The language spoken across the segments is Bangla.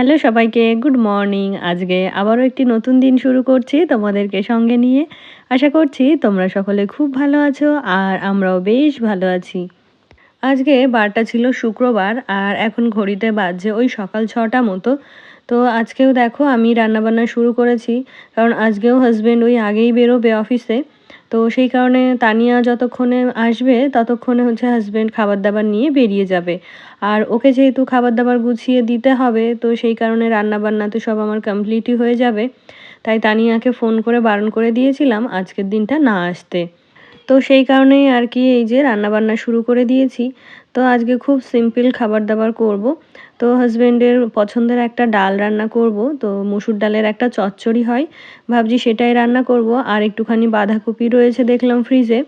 হ্যালো সবাইকে, গুড মর্নিং। আজকে আবারও একটি নতুন দিন শুরু করছি তোমাদেরকে সঙ্গে নিয়ে। আশা করছি তোমরা সকলে খুব ভালো আছো আর আমরাও বেশ ভালো আছি। আজকে বারটা ছিল শুক্রবার আর এখন ঘড়িতে বাজছে ওই সকাল ছটা মতো। তো আজকেও দেখো আমি রান্নাবান্না শুরু করেছি, কারণ আজকেও হাজব্যান্ড ওই আগেই বেরোবে অফিসে তো সেই কারণে তানিয়া যতক্ষণে আসবে, ততক্ষণে হচ্ছে হাজব্যান্ড খাবার দাবার নিয়ে বেরিয়ে যাবে। আর ওকে যেহেতু খাবার দাবার গুছিয়ে দিতে হবে, তো সেই কারণে রান্না বান্না তো সব আমার কমপ্লিটই হয়ে যাবে। তাই তানিয়াকে ফোন করে বারণ করে দিয়েছিলাম, আজকের দিনটা না আসতে। তো সেই কারণেই আর কি এই যে রান্নাবান্না শুরু করে দিয়েছি। তো আজকে খুব সিম্পল খাবার দাবার করব। তো হাজব্যান্ডের পছন্দের একটা ডাল রান্না করব। তো মুসুর ডালের একটা চচ্চড়ি হয়। ভাবছি সেটাই রান্না করব। আর একটুখানি বাঁধাকপি রয়েছে দেখলাম ফ্রিজে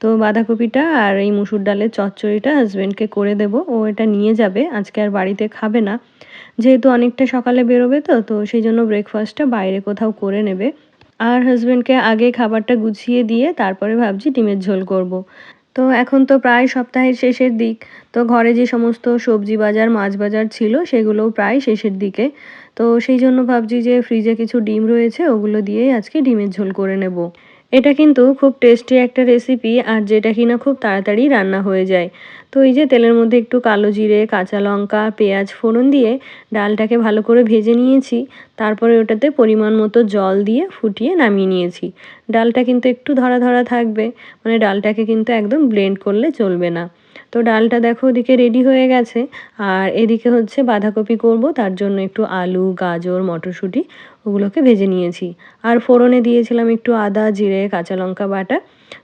তো বাঁধাকপিটা আর এই মুসুর ডালের চচ্চড়িটা হাজব্যান্ডকে করে দেব। ও এটা নিয়ে যাবে। আজকে আর বাড়িতে খাবে না। যেহেতু অনেকটা সকালে বেরোবে তো তো সেই জন্য ব্রেকফাস্টটা বাইরে কোথাও করে নেবে। আর হাজব্যান্ডকে আগে খাবারটা গুছিয়ে দিয়ে তারপরে ভাবছি ডিমের ঝোল করব। তো এখন তো প্রায় সপ্তাহের শেষের দিক। তো ঘরে যে সমস্ত সবজি বাজার, মাছ বাজার ছিল সেগুলোও প্রায় শেষের দিকে। তো সেই জন্য ভাবছি যে ফ্রিজে কিছু ডিম রয়েছে, ওগুলো দিয়েই আজকে ডিমের ঝোল করে নেব। এটা কিন্তু খুব টেস্টি একটা রেসিপি আর যেটা কিনা খুব তাড়াতাড়ি রান্না হয়ে যায়। তো এই যে তেলের মধ্যে একটু কালো জিরে, কাঁচা লঙ্কা, পেঁয়াজ ফোড়ন দিয়ে ডালটাকে ভালো করে ভেজে নিয়েছি। তারপরে ওটাতে পরিমাণ মতো জল দিয়ে ফুটিয়ে নামিয়ে নিয়েছি। ডালটা কিন্তু একটু ধরা ধরা থাকবে মানে ডালটাকে কিন্তু একদম ব্লেন্ড করলে চলবে না। তো ডালটা দেখো ওদিকে রেডি হয়ে গেছে। আর এদিকে হচ্ছে বাঁধাকপি করব, তার জন্য একটু আলু, গাজর, মটরশুঁটি ওগুলোকে ভেজে নিয়েছি। আর ফোড়নে দিয়েছিলাম একটু আদা, জিরে, কাঁচা লঙ্কা বাটা,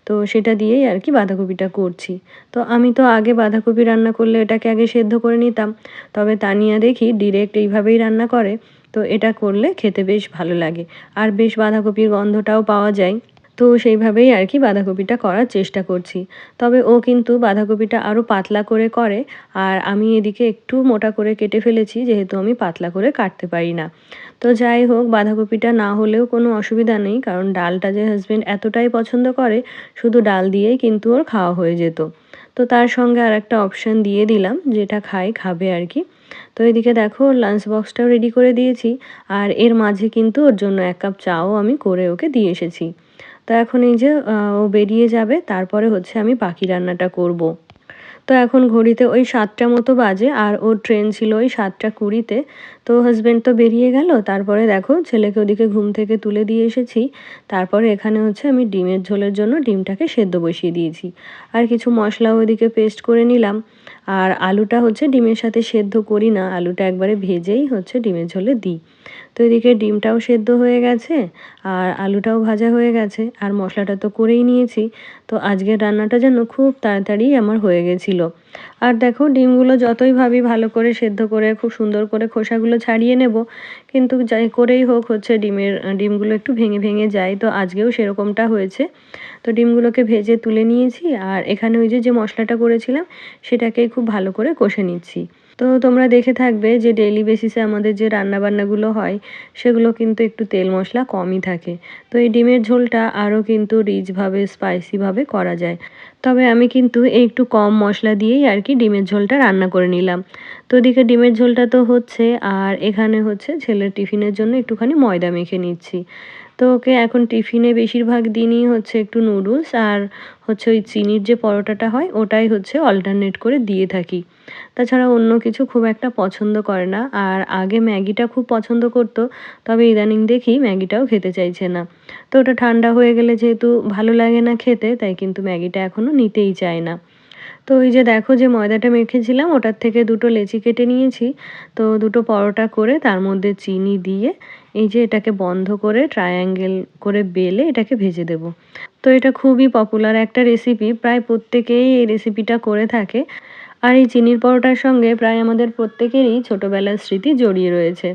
তো সেটা দিয়েই আর কি বাঁধাকপিটা করছি। তো আমি তো আগে বাঁধাকপি রান্না করলে এটাকে আগে সেদ্ধ করে নিতাম, তবে তানিয়া দেখি ডিরেক্ট এইভাবেই রান্না করে, তো এটা করলে খেতে বেশ ভালো লাগে। আর বেশ বাঁধাকপির গন্ধটাও পাওয়া যায়। তো সেইভাবেই আর কি বাঁধাকপিটা করার চেষ্টা করছি। তবে ও কিন্তু বাঁধাকপিটা আরও পাতলা করে করে আর আমি এদিকে একটু মোটা করে কেটে ফেলেছি, যেহেতু আমি পাতলা করে কাটতে পারি না। তো যাই হোক, বাঁধাকপিটা না হলেও কোনো অসুবিধা নেই, কারণ ডালটা যে হাজব্যান্ড এতটাই পছন্দ করে, শুধু ডাল দিয়েই কিন্তু ওর খাওয়া হয়ে যেত। তো তার সঙ্গে আর একটা অপশান দিয়ে দিলাম, যেটা খাই খাবে আর কি। তো এদিকে দেখো লাঞ্চ বক্সটাও রেডি করে দিয়েছি, আর এর মাঝে কিন্তু ওর জন্য এক কাপ চাও আমি করে ওকে দিয়ে এসেছি। তো এখন এই যে ও বেরিয়ে যাবে তারপরে হচ্ছে আমি বাকি রান্নাটা করব। তো এখন ঘড়িতে ওই সাতটা মতো বাজে আর ওর ট্রেন ছিল ওই সাতটা কুড়িতে। তো হাজব্যান্ড তো বেরিয়ে গেল, তারপরে দেখো ছেলেকে ওদিকে ঘুম থেকে তুলে দিয়ে এসেছি। তারপরে এখানে হচ্ছে আমি ডিমের ঝোলের জন্য ডিমটাকে সেদ্ধ বসিয়ে দিয়েছি। আর কিছু মশলা ওদিকে পেস্ট করে নিলাম। আর আলুটা হচ্ছে ডিমের সাথে সেদ্ধ করি না, আলুটা একবারে ভেজেই হচ্ছে ডিমের ঝোলে দিই। তো এদিকে ডিমটাও সেদ্ধ হয়ে গেছে আর আলুটাও ভাজা হয়ে গেছে। আর মশলাটা তো করেই নিয়েছি। তো আজকের রান্নাটা যেন খুব তাড়াতাড়ি আমার হয়ে গেছিল। আর দেখো, ডিমগুলো যতই ভাবি ভালো করে সেদ্ধ করে, খুব সুন্দর করে খোসাগুলো ছাড়িয়ে নেব, কিন্তু যাই করেই হোক হচ্ছে ডিমের ডিমগুলো একটু ভেঙে ভেঙে যায়। তো আজকেও সেরকমটা হয়েছে। তো ডিমগুলোকে ভেজে তুলে নিয়েছি, আর এখানে ওই যে যে মশলাটা করেছিলাম, সেটাকেই খুব ভালো করে কষে নিচ্ছি। তো তোমরা দেখে থাকবে যে ডেইলি বেসিসে আমাদের যে রান্নাবান্নাগুলো হয়, সেগুলো কিন্তু একটু তেল মশলা কমই থাকে। তো এই ডিমের ঝোলটা আরও কিন্তু রিচভাবে স্পাইসিভাবে করা যায়। তবে আমি কিন্তু একটু কম মশলা দিয়েই আর কি ডিমের ঝোলটা রান্না করে নিলাম। তো ওদিকে ডিমের ঝোলটা তো হচ্ছে, আর এখানে হচ্ছে ছেলের টিফিনের জন্য একটুখানি ময়দা মেখে নিচ্ছি। তো ওকে এখন টিফিনে বেশিরভাগ দিনই হচ্ছে একটু নুডলস আর হচ্ছে ওই চিনির যে পরোটাটা হয়, ওটাই হচ্ছে অল্টারনেট করে দিয়ে থাকি। তাছাড়া অন্য কিছু খুব একটা পছন্দ করে না। আর আগে ম্যাগিটা খুব পছন্দ করতো, তবে ইদানিং দেখি ম্যাগিটাও খেতে চাইছে না। তো ওটা ঠান্ডা হয়ে গেলে যেহেতু ভালো লাগে না খেতে, তাই কিন্তু ম্যাগিটা এখনও নিতেই চায় না। তো ওই যে দেখো যে ময়দাটা মেখেছিলাম, ওটার থেকে দুটো লেচি কেটে নিয়েছি। তো দুটো পরোটা করে তার মধ্যে চিনি দিয়ে এই যে এটাকে বন্ধ করে ট্রায়াঙ্গেল করে বেলে এটাকে ভেজে দেব। তো এটা খুবই পপুলার একটা রেসিপি প্রায় প্রত্যেকেই এই রেসিপিটা করে থাকে। আর এই চিনির পরোটার সঙ্গে প্রায় আমাদের প্রত্যেকেরই ছোটোবেলার স্মৃতি জড়িয়ে রয়েছে।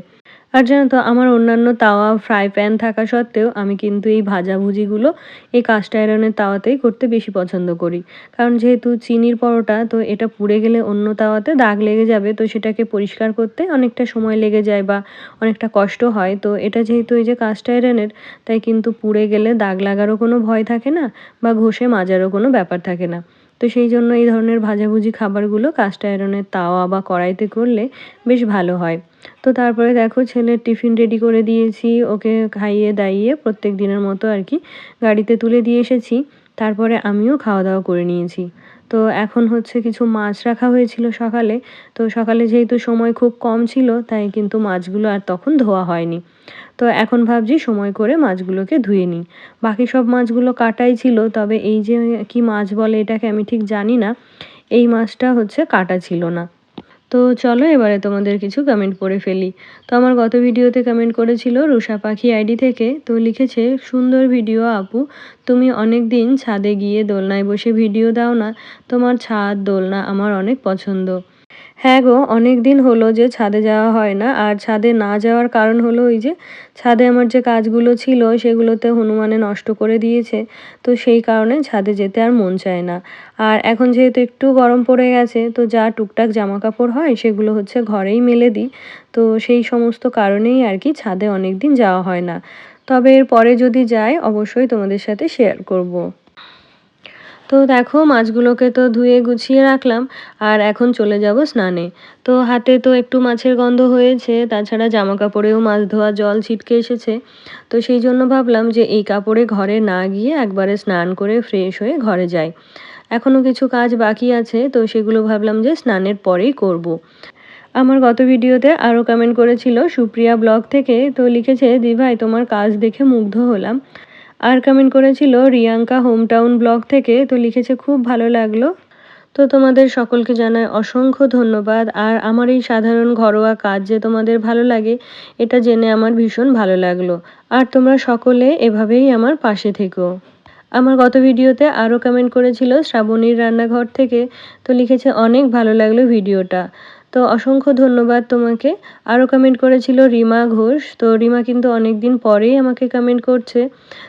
আর জানো তো, আমার অন্যান্য তাওয়া ফ্রাই প্যান থাকা সত্ত্বেও আমি কিন্তু এই ভাজাভুজিগুলো এই কাস্ট আয়রনের তাওয়াতেই করতে বেশি পছন্দ করি। কারণ যেহেতু চিনির পরোটা, তো এটা পুড়ে গেলে অন্য তাওয়াতে দাগ লেগে যাবে, তো সেটাকে পরিষ্কার করতে অনেকটা সময় লেগে যায় বা অনেকটা কষ্ট হয়। তো এটা যেহেতু এই যে কাস্ট আয়রনের তাই কিন্তু পুড়ে গেলে দাগ লাগারও কোনো ভয় থাকে না বা ঘষে মাজারও কোনো ব্যাপার থাকে না। তো সেই জন্য এই ধরনের ভাজাভুজি খাবারগুলো কাস্ট আয়রনের তাওয়া বা কড়াইতে করলে বেশ ভালো হয়। তো তারপরে দেখো ছেলের টিফিন রেডি করে দিয়েছি, ওকে খাইয়ে দাইয়ে প্রত্যেক দিনের মতো আর কি গাড়িতে তুলে দিয়ে এসেছি। তারপরে আমিও খাওয়া দাওয়া করে নিয়েছি। তো এখন হচ্ছে কিছু মাছ রাখা হয়েছিল সকালে। তো সকালে যেহেতু সময় খুব কম ছিল, তাই কিন্তু মাছগুলো আর তখন ধোয়া হয়নি। তো এখন ভাবছি সময় করে মাছগুলোকে ধুয়ে নিই। বাকি সব মাছগুলো কাটাই ছিল, তবে এই যে কি মাছ বলে এটাকে আমি ঠিক জানি না। এই মাছটা হচ্ছে কাটা ছিল না। তো চলো এবারে তোমাদের কিছু কমেন্ট পড়ে ফেলি। তো আমার গত ভিডিওতে কমেন্ট করেছিল রুষা পাখি আইডি থেকে, তো লিখেছে, সুন্দর ভিডিও আপু, তুমি অনেক দিন ছাদে গিয়ে দোলনায় বসে ভিডিও দাও না, তোমার ছাদ দোলনা আমার অনেক পছন্দ। হ্যাঁ গো অনেক দিন হলো যে ছাদে যাওয়া হয় না। আর ছাদে না যাওয়ার কারণ হলো ওই যে, ছাদে আমার যে কাজগুলো ছিল সেগুলোতে হনুমানে নষ্ট করে দিয়েছে। তো সেই কারণে ছাদে যেতে আর মন চায় না। আর এখন যেহেতু একটু গরম পড়ে গেছে, তো যা টুকটাক জামা কাপড় হয় সেগুলো হচ্ছে ঘরেই মেলে দিই। তো সেই সমস্ত কারণেই আর কি ছাদে অনেক দিন যাওয়া হয় না। তবে এর পরে যদি যাই, অবশ্যই তোমাদের সাথে শেয়ার করব। তো দেখো মাছগুলোকে তো ধুয়ে গুছিয়ে রাখলাম, আর এখন চলে যাব স্নানে। তো হাতে তো একটু মাছের গন্ধ হয়েছে, তাছাড়া জামা কাপড়েও মাছ ধোয়া জল ছিটকে এসেছে। তো সেই জন্য ভাবলাম যে এই কাপড়ে ঘরে না গিয়ে একবারে স্নান করে ফ্রেশ হয়ে ঘরে যাই। এখনও কিছু কাজ বাকি আছে, তো সেগুলো ভাবলাম যে স্নানের পরেই করব। আমার গত ভিডিওতে আরও কমেন্ট করেছিল সুপ্রিয়া ব্লগ থেকে, তো লিখেছে, দিভাই, তোমার কাজ দেখে মুগ্ধ হলাম। আর কমেন্ট করেছিল রিয়াঙ্কা হোম টাউন ব্লগ থেকে, তো লিখেছে, খুব ভালো লাগল। তো তোমাদের সকলকে জানায় অসংখ্য ধন্যবাদ। আর আমার এই সাধারণ ঘরোয়া কাজ যে তোমাদের ভালো লাগে, এটা জেনে আমার ভীষণ ভালো লাগল। আর তোমরা সকলে এভাবেই আমার পাশে থেকো। আমার গত ভিডিওতে আরও কমেন্ট করেছিল শ্রাবণীর রান্নাঘর থেকে, তো লিখেছে, অনেক ভালো লাগল ভিডিওটা। তো অসংখ্য ধন্যবাদ তোমাকে। আরও কমেন্ট করেছিল রিমা ঘোষ। তো রিমা কিন্তু অনেক দিন পরেই আমাকে কমেন্ট করছে।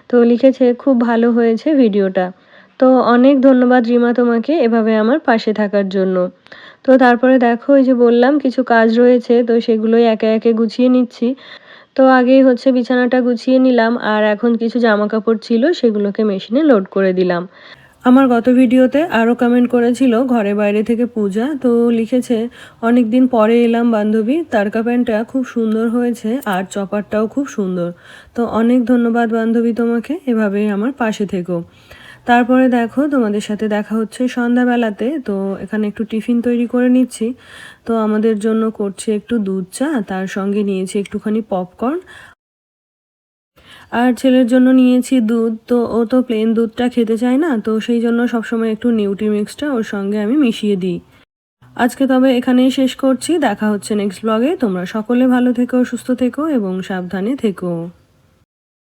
তো লিখেছে, খুব ভালো হয়েছে ভিডিওটা। তো অনেক ধন্যবাদ রিমা তোমাকে এভাবে আমার পাশে থাকার জন্য। তো তারপরে দেখো এই যে বললাম, কিছু কাজ রয়েছে, তো সেগুলোই একে একে গুছিয়ে নিচ্ছি। তো আগেই হচ্ছে বিছানাটা গুছিয়ে নিলাম, আর এখন কিছু জামা কাপড় ছিল, সেগুলোকে মেশিনে লোড করে দিলাম। আমার গত ভিডিওতে আরও কমেন্ট করেছিল ঘরে বাইরে থেকে পূজা, তো লিখেছে অনেক দিন পরে এলাম বান্ধবী, তারকা প্যান্টটা খুব সুন্দর হয়েছে আর চপারটাও খুব সুন্দর। তো অনেক ধন্যবাদ বান্ধবী তোমাকে, এভাবেই আমার পাশে থেকো। তারপরে দেখো, তোমাদের সাথে দেখা হচ্ছে সন্ধ্যাবেলাতে, তো এখানে একটু টিফিন তৈরি করে নিচ্ছি। তো আমাদের জন্য করছে একটু দুধ চা, তার সঙ্গে নিয়েছি একটুখানি পপকর্ন। আর ছেলের জন্য নিয়েছি দুধ, তো ও তো প্লেন দুধটা খেতে চায় না, তো সেই জন্য সবসময় একটু নিউট্রি মিক্সটা ওর সঙ্গে আমি মিশিয়ে দিই। আজকে তবে এখানেই শেষ করছি, দেখা হচ্ছে নেক্সট ব্লগে তোমরা সকলে ভালো থেকো, সুস্থ থেকো এবং সাবধানে থেকো।